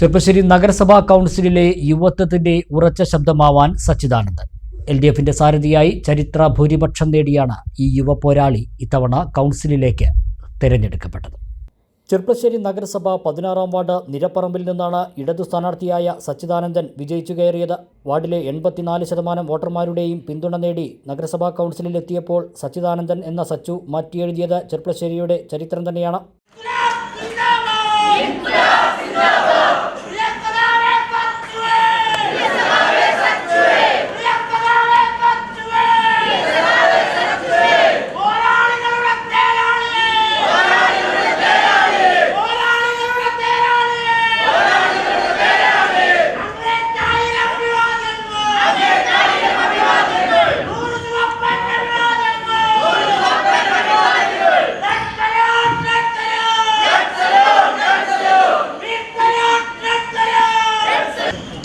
ചെറുപ്പശ്ശേരി നഗരസഭാ കൗൺസിലിലെ യുവത്വത്തിന്റെ ഉറച്ച ശബ്ദമാവാൻ Sachidanandan. L D എഫിന്റെ സാരഥിയായി ചരിത്ര ഭൂരിപക്ഷം നേടിയാണ് ഈ യുവ പോരാളി ഇത്തവണ കൗൺസിലിലേക്ക് തിരഞ്ഞെടുക്കപ്പെട്ടത്. ചെറുപ്പശ്ശേരി നഗരസഭ പതിനാറാം വാർഡ് നിരപ്പറമ്പിൽ നിന്നാണ് ഇടതു സ്ഥാനാർത്ഥിയായ സച്ചിദാനന്ദൻ വിജയിച്ചു കയറിയത് വാർഡിലെ എൺപത്തിനാല് ശതമാനം വോട്ടർമാരുടെയും പിന്തുണ നേടി നഗരസഭാ കൗൺസിലിലെത്തിയപ്പോൾ സച്ചിദാനന്ദൻ എന്ന സച്ചു മാറ്റിയെഴുതിയത് ചെറുപ്പശ്ശേരിയുടെ ചരിത്രം തന്നെയാണ്.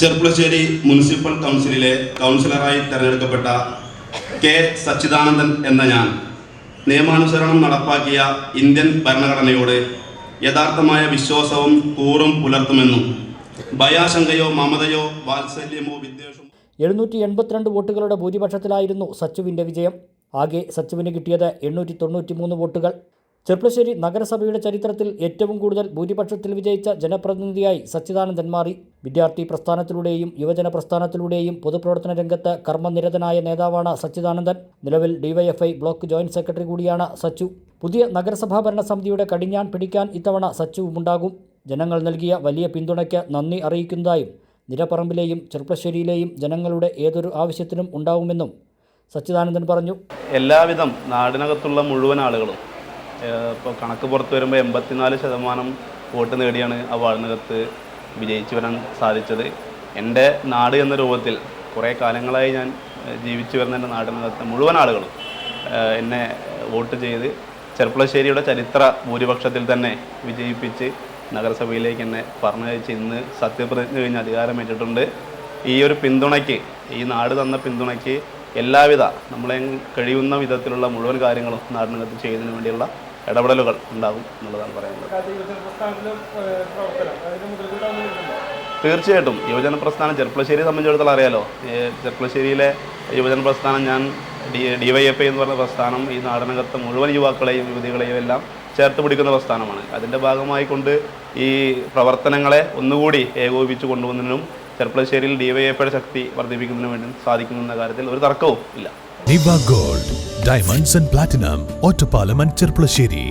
ചെർപ്പുളശ്ശേരി മുനിസിപ്പൽ കൗൺസിലിലെ കൗൺസിലറായി തെരഞ്ഞെടുക്കപ്പെട്ട കെ സച്ചിദാനന്ദൻ എന്ന ഞാൻ നിയമാനുസരണം നടപ്പാക്കിയ ഇന്ത്യൻ ഭരണഘടനയോട് യഥാർത്ഥമായ വിശ്വാസവും കൂറും പുലർത്തുമെന്നും ഭയാശങ്കയോ മമതയോ വാത്സല്യമോ വിദ്വേഷമോ എഴുന്നൂറ്റി എൺപത്തിരണ്ട് വോട്ടുകളുടെ ഭൂരിപക്ഷത്തിലായിരുന്നു സച്ചുവിന്റെ വിജയം. ആകെ സച്ചുവിന് കിട്ടിയത് എണ്ണൂറ്റി തൊണ്ണൂറ്റി മൂന്ന് വോട്ടുകൾ. ചെർപ്പശ്ശേരി നഗരസഭയുടെ ചരിത്രത്തിൽ ഏറ്റവും കൂടുതൽ ഭൂരിപക്ഷത്തിൽ വിജയിച്ച ജനപ്രതിനിധിയായി സച്ചിദാനന്ദൻ മാറി. വിദ്യാർത്ഥി പ്രസ്ഥാനത്തിലൂടെയും യുവജന പ്രസ്ഥാനത്തിലൂടെയും പൊതുപ്രവർത്തന രംഗത്ത് കർമ്മനിരതനായ നേതാവാണ് സച്ചിദാനന്ദൻ. നിലവിൽ ഡിവൈഎഫ്ഐ ബ്ലോക്ക് ജോയിന്റ് സെക്രട്ടറി കൂടിയാണ് സച്ചു. പുതിയ നഗരസഭാ ഭരണ സമിതിയുടെ കടിഞ്ഞാൻ പിടിക്കാൻ ഇത്തവണ സച്ചുവുമുണ്ടാകും. ജനങ്ങൾ നൽകിയ വലിയ പിന്തുണയ്ക്ക് നന്ദി അറിയിക്കുന്നതായും നിരപ്പറമ്പിലെയും ചെറുപ്പശ്ശേരിയിലെയും ജനങ്ങളുടെ ഏതൊരു ആവശ്യത്തിനും ഉണ്ടാവുമെന്നും സച്ചിദാനന്ദൻ പറഞ്ഞു. എല്ലാവിധം നാടിനകത്തുള്ള മുഴുവൻ ആളുകളും ഇപ്പോൾ കണക്ക് പുറത്ത് വരുമ്പോൾ എൺപത്തിനാല് ശതമാനം വോട്ട് നേടിയാണ് ആ വാർഡിനകത്ത് വിജയിച്ചു വരാൻ സാധിച്ചത്. എന്റെ നാട് എന്ന രൂപത്തിൽ കുറേ കാലങ്ങളായി ഞാൻ ജീവിച്ചു വരുന്ന എന്റെ നാടിനകത്ത് മുഴുവൻ ആളുകളും എന്നെ വോട്ട് ചെയ്ത് ചെർപ്പളശ്ശേരിയുടെ ചരിത്ര ഭൂരിപക്ഷത്തിൽ തന്നെ വിജയിപ്പിച്ച് നഗരസഭയിലേക്ക് എന്നെ പറഞ്ഞയച്ച് ഇന്ന് സത്യപ്രതിജ്ഞ കഴിഞ്ഞ് അധികാരമേറ്റിട്ടുണ്ട് ഈ ഒരു പിന്തുണയ്ക്ക് ഈ നാട് തന്ന പിന്തുണയ്ക്ക് എല്ലാവിധ നമ്മളെ കഴിയുന്ന വിധത്തിലുള്ള മുഴുവൻ കാര്യങ്ങളും നാടിനകത്ത് ചെയ്യുന്നതിന് വേണ്ടിയുള്ള ഇടപെടലുകൾ ഉണ്ടാകും എന്നുള്ളതാണ് പറയുന്നത്. തീർച്ചയായിട്ടും. യുവജന പ്രസ്ഥാനം ചെർപ്പളശ്ശേരിയെ സംബന്ധിച്ചിടത്തോളം അറിയാലോ. ചെർപ്പളശ്ശേരിയിലെ യുവജന പ്രസ്ഥാനം ഞാൻ D D Y F I എന്ന് പറഞ്ഞ പ്രസ്ഥാനം ഈ നാടിനകത്ത് മുഴുവൻ യുവാക്കളെയും യുവതികളെയും എല്ലാം ചേർത്ത് പിടിക്കുന്ന പ്രസ്ഥാനമാണ്. അതിന്റെ ഭാഗമായി കൊണ്ട് ഈ പ്രവർത്തനങ്ങളെ ഒന്നുകൂടി ഏകോപിപ്പിച്ച് കൊണ്ടുവന്നതിനും ചെർപ്പളശ്ശേരിയിൽ ഡി വൈ എഫ് ഐയുടെ ശക്തി വർദ്ധിപ്പിക്കുന്നതിനും വേണ്ടി സാധിക്കുന്നു എന്ന കാര്യത്തിൽ ഒരു തർക്കവും ഇല്ല. Gold. Diamonds and platinum Ottapalam and Cherpulassery